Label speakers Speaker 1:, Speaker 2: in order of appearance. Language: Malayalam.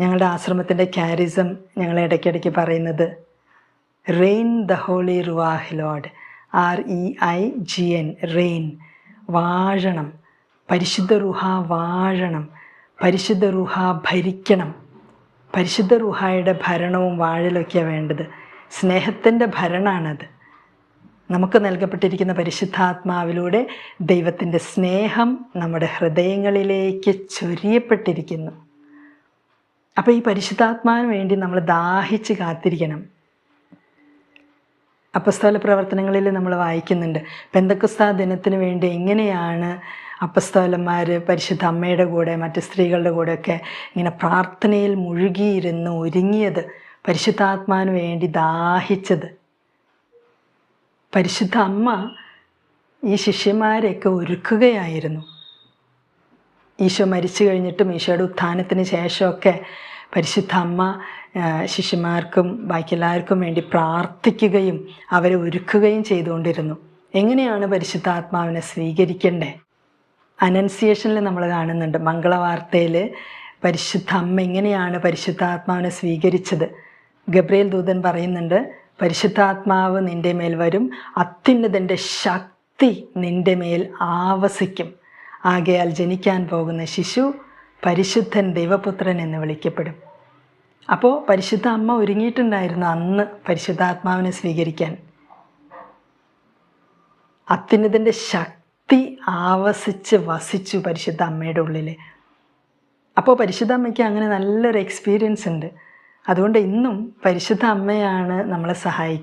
Speaker 1: ഞങ്ങളുടെ ആശ്രമത്തിന്റെ ക്യാരിസം ഞങ്ങൾ ഇടയ്ക്കിടയ്ക്ക് പറയുന്നത് rain the holy ruach lord R E I G N reign വാഴണം. പരിശുദ്ധ റുഹ വാഴണം. പരിശുദ്ധ റുഹ ഭരിക്കണം. പരിശുദ്ധ റുഹായുടെ ഭരണവും വാഴലൊക്കെയാണ് വേണ്ടത്. സ്നേഹത്തിന്റെ ഭരണമാണത് നമുക്ക് നൽകപ്പെട്ടിരിക്കുന്ന പരിശുദ്ധാത്മാവിലൂടെ ദൈവത്തിന്റെ സ്നേഹം നമ്മുടെ ഹൃദയങ്ങളിലേക്ക് ചൊരിയപ്പെട്ടിരിക്കുന്നു. അപ്പോൾ ഈ പരിശുദ്ധാത്മാവിന് വേണ്ടി നമ്മൾ ദാഹിച്ച് കാത്തിരിക്കണം. അപ്പസ്തോല പ്രവർത്തനങ്ങളിൽ നമ്മൾ വായിക്കുന്നുണ്ട് പെന്തക്കുസ്താ ദിനത്തിന് വേണ്ടി എങ്ങനെയാണ് അപ്പസ്തോലന്മാർ പരിശുദ്ധ അമ്മയുടെ കൂടെ മറ്റ് സ്ത്രീകളുടെ കൂടെയൊക്കെ ഇങ്ങനെ പ്രാർത്ഥനയിൽ മുഴുകിയിരുന്ന് ഒരുങ്ങിയത് പരിശുദ്ധാത്മാവിന് വേണ്ടി ദാഹിച്ചത്. പരിശുദ്ധ അമ്മ ഈ ശിഷ്യന്മാരെയൊക്കെ ഒരുക്കുകയായിരുന്നു. ഈശോ മരിച്ചു കഴിഞ്ഞിട്ടും ഈശോയുടെ ഉത്ഥാനത്തിന് ശേഷമൊക്കെ പരിശുദ്ധ അമ്മ ശിഷ്യന്മാർക്കും ബാക്കി എല്ലാവർക്കും വേണ്ടി പ്രാർത്ഥിക്കുകയും അവരെ ഒരുക്കുകയും ചെയ്തുകൊണ്ടിരുന്നു. എങ്ങനെയാണ് പരിശുദ്ധാത്മാവിനെ സ്വീകരിക്കേണ്ടത്? അനൻസിയേഷനിൽ നമ്മൾ കാണുന്നുണ്ട് മംഗളവാർത്തയിൽ പരിശുദ്ധ അമ്മ എങ്ങനെയാണ് പരിശുദ്ധാത്മാവിനെ സ്വീകരിച്ചത്? ഗബ്രിയേൽ ദൂതൻ പറയുന്നുണ്ട് പരിശുദ്ധാത്മാവ് നിന്റെ മേൽ വരും അത്യുന്നതന്റെ ശക്തി നിന്റെ മേൽ ആവസിക്കും. ആകയാൽ ജനിക്കാൻ പോകുന്ന ശിശു പരിശുദ്ധൻ ദൈവപുത്രൻ എന്ന് വിളിക്കപ്പെടും. അപ്പോൾ പരിശുദ്ധ അമ്മ ഒരുങ്ങിയിട്ടുണ്ടായിരുന്നു അന്ന് പരിശുദ്ധാത്മാവിനെ സ്വീകരിക്കാൻ. അത്യുന്നതിന്റെ ശക്തി ആവസിച്ച് വസിച്ചു പരിശുദ്ധ അമ്മയുടെ ഉള്ളിൽ അപ്പോൾ പരിശുദ്ധ അമ്മയ്ക്ക് അങ്ങനെ നല്ലൊരു എക്സ്പീരിയൻസ് ഉണ്ട്. അതുകൊണ്ട് ഇന്നും പരിശുദ്ധ അമ്മയാണ് നമ്മളെ സഹായിക്കുന്നത്